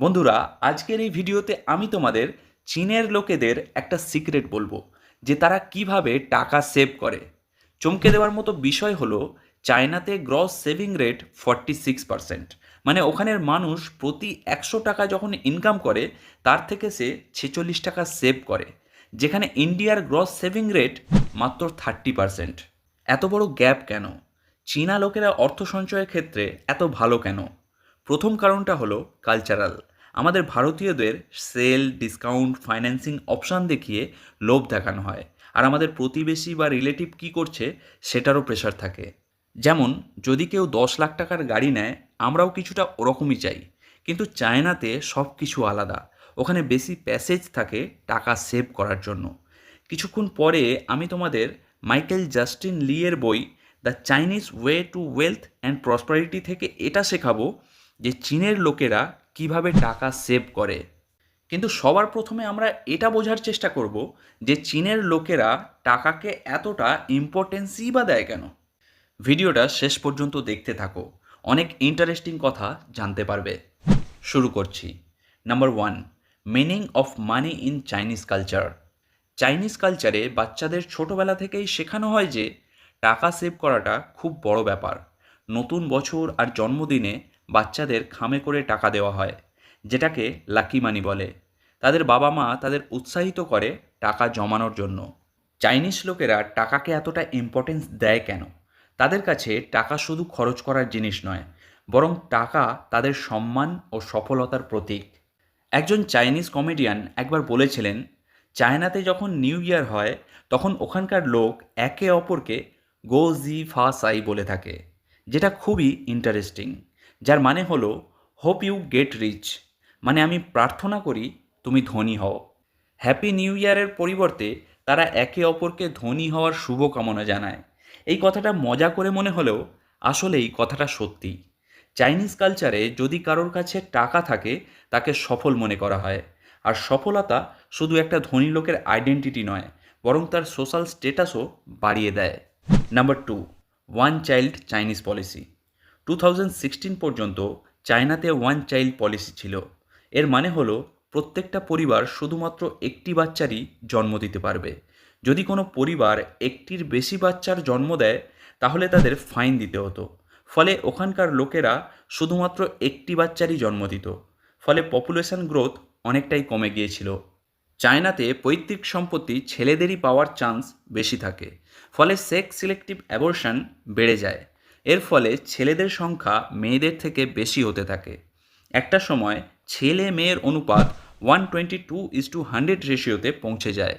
বন্ধুরা, আজকের এই ভিডিওতে আমি তোমাদের চীনের লোকেদের একটা সিক্রেট বলব, যে তারা কীভাবে টাকা সেভ করে। চমকে দেওয়ার মতো বিষয় হলো, চায়নাতে gross saving rate forty six percent. মানে ওখানের মানুষ প্রতি একশো টাকা যখন ইনকাম করে, তার থেকে সে ছেচল্লিশ টাকা সেভ করে, যেখানে ইন্ডিয়ার গ্রস সেভিং রেট মাত্র থার্টি পার্সেন্ট। এত বড় গ্যাপ কেন? চীনা লোকেরা অর্থ সঞ্চয়ের ক্ষেত্রে এত ভালো কেন? প্রথম কারণটা হলো কালচারাল আমাদের ভারতীয়দের সেল, ডিসকাউন্ট, ফাইন্যান্সিং অপশান দেখিয়ে লোভ দেখানো হয়। আর আমাদের প্রতিবেশী বা রিলেটিভ কী করছে, সেটারও প্রেশার থাকে। যেমন, যদি কেউ দশ লাখ টাকার গাড়ি নেয়, আমরাও কিছুটা ওরকমই চাই। কিন্তু চায়নাতে সব কিছু আলাদা। ওখানে বেশি প্যাসেজ থাকে টাকা সেভ করার জন্য। কিছুক্ষণ পরে আমি তোমাদের মাইকেল জাস্টিন লিয়ের বই the Chinese way to wealth and prosperity থেকে এটা শেখাবো যে চীনের লোকেরা কীভাবে টাকা সেভ করে। কিন্তু সবার প্রথমে আমরা এটা বোঝার চেষ্টা করব যে চীনের লোকেরা টাকাকে এতটা ইম্পর্টেন্সই বা দেয় কেন? ভিডিওটা শেষ পর্যন্ত দেখতে থাকো। অনেক ইন্টারেস্টিং কথা জানতে পারবে। শুরু করছি। Number one meaning of money in Chinese culture Chinese কালচারে বাচ্চাদের ছোটোবেলা থেকেই শেখানো হয় যে টাকা সেভ করাটা খুব বড় ব্যাপার। নতুন বছর আর জন্মদিনে বাচ্চাদের খামে করে টাকা দেওয়া হয়, যেটাকে লাকি মানি বলে। তাদের বাবা মা তাদের উৎসাহিত করে টাকা জমানোর জন্য। চাইনিজ লোকেরা টাকাকে এতটা ইম্পর্টেন্স দেয় কেন? তাদের কাছে টাকা শুধু খরচ করার জিনিস নয়, বরং টাকা তাদের সম্মান ও সফলতার প্রতীক। একজন চাইনিজ কমেডিয়ান একবার বলেছিলেন, চায়নাতে যখন নিউ ইয়ার হয়, তখন ওখানকার লোক একে অপরকে গো জি ফা সাই বলে থাকে, যেটা খুবই ইন্টারেস্টিং যার মানে হলো হোপ ইউ গেট রিচ মানে আমি প্রার্থনা করি তুমি ধনী হও। হ্যাপি নিউ ইয়ারের পরিবর্তে তারা একে অপরকে ধনী হওয়ার শুভকামনা জানায়। এই কথাটা মজা করে মনে হলেও আসলেই কথাটা সত্যি। চাইনিজ কালচারে যদি কারোর কাছে টাকা থাকে, তাকে সফল মনে করা হয়। আর সফলতা শুধু একটা ধনী লোকের আইডেন্টিটি নয়, বরং তার সোশ্যাল স্টেটাসও বাড়িয়ে দেয়। Number two one child Chinese policy two পর্যন্ত চায়নাতে ওয়ান চাইল্ড পলিসি ছিল। এর মানে হলো, প্রত্যেকটা পরিবার শুধুমাত্র একটি বাচ্চারই জন্ম দিতে পারবে। যদি কোনো পরিবার একটির বেশি বাচ্চার জন্ম দেয়, তাহলে তাদের ফাইন দিতে হতো। ফলে ওখানকার লোকেরা শুধুমাত্র একটি বাচ্চারই জন্ম দিত। ফলে পপুলেশন গ্রোথ অনেকটাই কমে গিয়েছিল। চায়নাতে পৈতৃক সম্পত্তি ছেলেদেরই পাওয়ার চান্স বেশি থাকে। ফলে সেক্স সিলেক্টিভ অ্যাবর্শন বেড়ে যায়। এর ফলে ছেলেদের সংখ্যা মেয়েদের থেকে বেশি হতে থাকে। একটা সময় ছেলে মেয়ের অনুপাত one twenty two is two hundred রেশিওতে পৌঁছে যায়।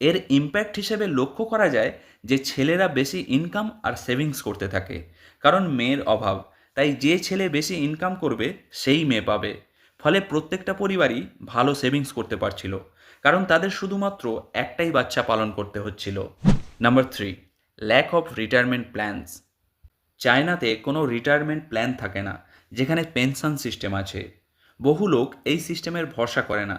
এর ইম্প্যাক্ট হিসেবে লক্ষ্য করা যায় যে ছেলেরা বেশি ইনকাম আর সেভিংস করতে থাকে, কারণ মেয়ের অভাব। তাই যে ছেলে বেশি ইনকাম করবে, সেই মেয়ে পাবে। ফলে প্রত্যেকটা পরিবারই ভালো সেভিংস করতে পারছিল, কারণ তাদের শুধুমাত্র একটাই বাচ্চা পালন করতে হচ্ছিল। Number three lack of retirement plans চায়নাতে কোনো রিটায়ারমেন্ট প্ল্যান থাকে না, যেখানে পেনশন সিস্টেম আছে। বহু লোক এই সিস্টেমের ভরসা করে না।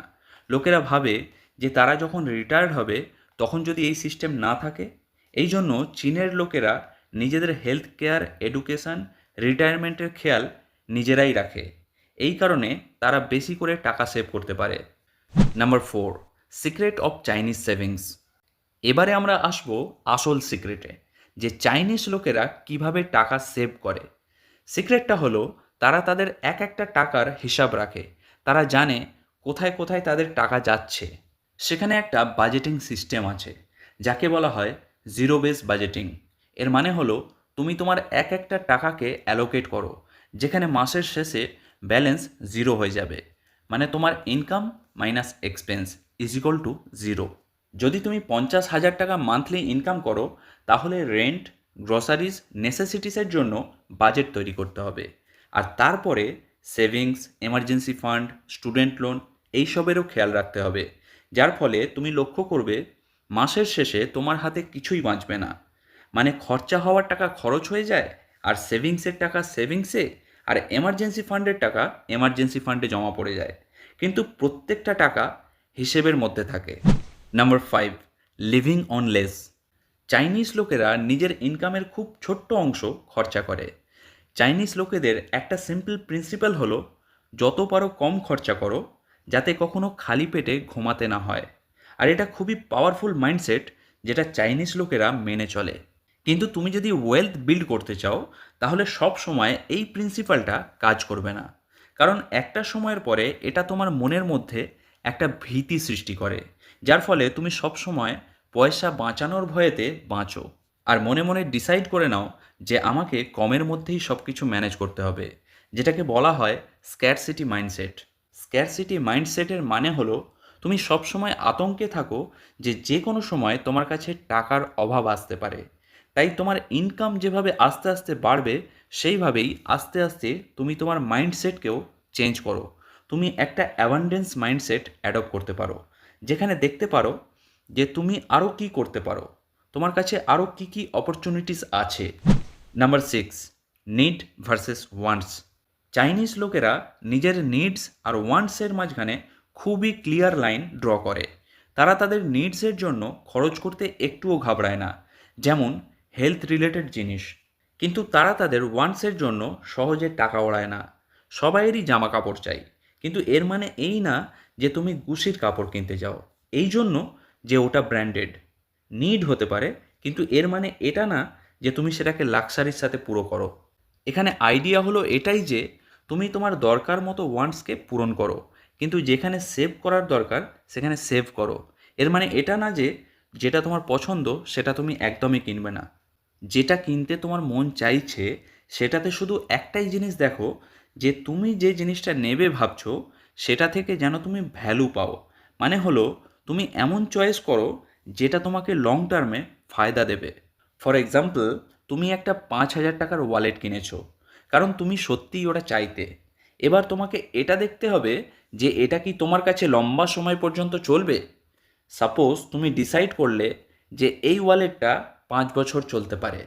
লোকেরা ভাবে যে তারা যখন রিটায়ার্ড হবে, তখন যদি এই সিস্টেম না থাকে, এই জন্য চীনের লোকেরা নিজেদের হেলথ কেয়ার এডুকেশন রিটায়ারমেন্টের খেয়াল নিজেরাই রাখে। এই কারণে তারা বেশি করে টাকা সেভ করতে পারে। Number four secret of Chinese savings এবারে আমরা আসব আসল সিক্রেটে যে চাইনিজ লোকেরা কীভাবে টাকা সেভ করে। সিক্রেটটা হলো, তারা তাদের এক একটা টাকার হিসাব রাখে। তারা জানে কোথায় কোথায় তাদের টাকা যাচ্ছে। সেখানে একটা বাজেটিং সিস্টেম আছে, যাকে বলা হয় জিরো বেস বাজেটিং এর মানে হলো, তুমি তোমার এক একটা টাকাকে অ্যালোকেট করো, যেখানে মাসের শেষে ব্যালেন্স জিরো হয়ে যাবে। মানে তোমার income minus expense is equal to zero যদি তুমি পঞ্চাশ হাজার টাকা মান্থলি ইনকাম করো, তাহলে রেন্ট গ্রসারিজ নেসেসিটিসের জন্য বাজেট তৈরি করতে হবে। আর তারপরে savings emergency fund student loan এইসবেরও খেয়াল রাখতে হবে। যার ফলে তুমি লক্ষ্য করবে, মাসের শেষে তোমার হাতে কিছুই বাঁচবে না। মানে খরচা হওয়ার টাকা খরচ হয়ে যায়, আর সেভিংসের টাকা সেভিংসে আর এমার্জেন্সি ফান্ডের টাকা এমার্জেন্সি ফান্ডে জমা পড়ে যায়। কিন্তু প্রত্যেকটা টাকা হিসেবের মধ্যে থাকে। Number five living on less Chinese লোকেরা নিজের ইনকামের খুব ছোট্ট অংশ খরচা করে। চাইনিজ লোকেদের একটা সিম্পল প্রিন্সিপাল হলো, যত পারো কম খরচা করো, যাতে কখনো খালি পেটে ঘুমাতে না হয়। আর এটা খুবই পাওয়ারফুল মাইন্ডসেট যেটা চাইনিজ লোকেরা মেনে চলে। কিন্তু তুমি যদি ওয়েলথ বিল্ড করতে চাও, তাহলে সব সময় এই প্রিন্সিপালটা কাজ করবে না। কারণ একটা সময়ের পরে এটা তোমার মনের মধ্যে একটা ভীতি সৃষ্টি করে। যার ফলে তুমি সব সময় পয়সা বাঁচানোর ভয়েতে বাঁচো। আর মনে মনে ডিসাইড করে নাও যে আমাকে কমের মধ্যেই সব কিছু ম্যানেজ করতে হবে, যেটাকে বলা হয় স্ক্যারসিটি মাইন্ডসেট স্ক্যারসিটি মাইন্ডসেটের মানে হলো, তুমি সবসময় আতঙ্কে থাকো যে যে কোনো সময় তোমার কাছে টাকার অভাব আসতে পারে। তাই তোমার ইনকাম যেভাবে আস্তে আস্তে বাড়বে, সেইভাবেই আস্তে আস্তে তুমি তোমার মাইন্ডসেটকেও চেঞ্জ করো। তুমি একটা অ্যাবান্ডেন্স মাইন্ডসেট অ্যাডপ্ট করতে পারো। যেখানে দেখতে পারো যে তুমি আরও কী করতে পারো। তোমার কাছে আরও কী কী অপরচুনিটিস আছে। Number six need versus wants Chinese লোকেরা নিজের নিডস আর ওয়ান্টসের মাঝখানে খুবই ক্লিয়ার লাইন ড্র করে। তারা তাদের নিডসের জন্য খরচ করতে একটুও ঘাবড়ায় না। যেমন হেলথ রিলেটেড জিনিস। কিন্তু তারা তাদের ওয়ান্টসের জন্য সহজে টাকা ওড়ায় না। সবাইয়েরই জামা কাপড় চাই। কিন্তু এর মানে এই না যে তুমি গুছির কাপড় কিনতে যাও। এই জন্য যে ওটা ব্র্যান্ডেড নিড হতে পারে, কিন্তু এর মানে এটা না যে তুমি সেটাকে লাক্সারির সাথে পুরো করো। এখানে আইডিয়া হলো এটাই যে তুমি তোমার দরকার মতো ওয়ান্টসকে পূরণ করো, কিন্তু যেখানে সেভ করার দরকার, সেখানে সেভ করো। এর মানে এটা না যে যেটা তোমার পছন্দ, সেটা তুমি একদমই কিনবে না। যেটা কিনতে তোমার মন চাইছে, সেটাতে শুধু একটাই জিনিস দেখো, যে তুমি যে জিনিসটা নেবে ভাবছ সেটা থেকে যেন তুমি ভ্যালু পাও। মানে হলো, তুমি এমন চয়েস করো, যেটা তোমাকে লং টার্মে ফায়দা দেবে। ফর এক্সাম্পল তুমি একটা পাঁচ হাজার টাকার ওয়ালেট কিনেছো, কারণ তুমি সত্যিই ওটা চাইতে। এবার তোমাকে এটা দেখতে হবে যে এটা কি তোমার কাছে লম্বা সময় পর্যন্ত চলবে? সাপোজ তুমি ডিসাইড করলে যে এই ওয়ালেটটা পাঁচ বছর চলতে পারে।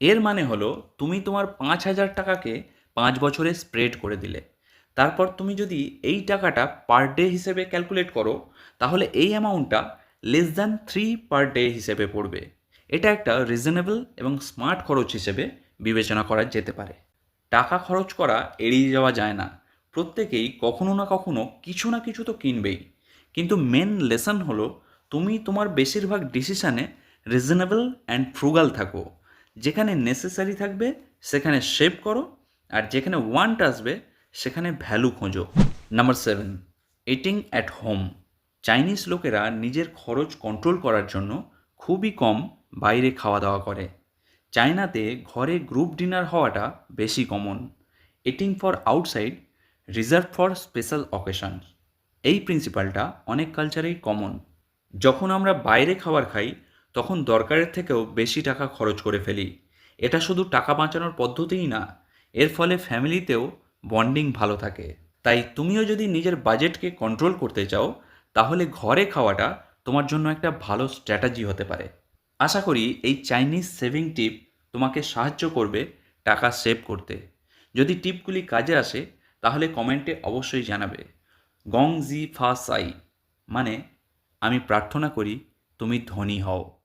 এর মানে হলো, তুমি তোমার পাঁচ হাজার টাকাকে পাঁচ বছরে স্প্রেড করে দিলে। তারপর তুমি যদি এই টাকাটা পার ডে হিসেবে ক্যালকুলেট করো, তাহলে এই অ্যামাউন্টটা less than three per day হিসেবে পড়বে। এটা একটা রিজনেবল এবং স্মার্ট খরচ হিসেবে বিবেচনা করা যেতে পারে। টাকা খরচ করা এড়িয়ে যাওয়া যায় না। প্রত্যেকেই কখনো না কখনো কিছু না কিছু তো কিনবেই। কিন্তু মেন লেসন হলো, তুমি তোমার বেশিরভাগ ডিসিশানে রিজনেবল অ্যান্ড ফ্রুগাল থাকো। যেখানে নেসেসারি থাকবে, সেখানে সেভ করো, আর যেখানে ওয়ান্ট আসবে সেখানে ভ্যালু খোঁজো। Number seven eating at home Chinese লোকেরা নিজের খরচ কন্ট্রোল করার জন্য খুবই কম বাইরে খাওয়া দাওয়া করে। চায়নাতে ঘরে গ্রুপ ডিনার হওয়াটা বেশি common eating for outside reserve for special occasion এই প্রিন্সিপালটা অনেক কালচারেই কমন যখন আমরা বাইরে খাবার খাই, তখন দরকারের থেকেও বেশি টাকা খরচ করে ফেলি। এটা শুধু টাকা বাঁচানোর পদ্ধতিই না, এর ফলে ফ্যামিলিতেও বন্ডিং ভালো থাকে। তাই তুমিও যদি নিজের বাজেটকে কন্ট্রোল করতে চাও, তাহলে ঘরে খাওয়াটা তোমার জন্য একটা ভালো স্ট্র্যাটাজি হতে পারে। আশা করি এই চাইনিজ সেভিং টিপ তোমাকে সাহায্য করবে টাকা সেভ করতে। যদি টিপগুলি কাজে আসে, তাহলে কমেন্টে অবশ্যই জানাবে। গং জি ফা সাই মানে আমি প্রার্থনা করি তুমি ধনী হও।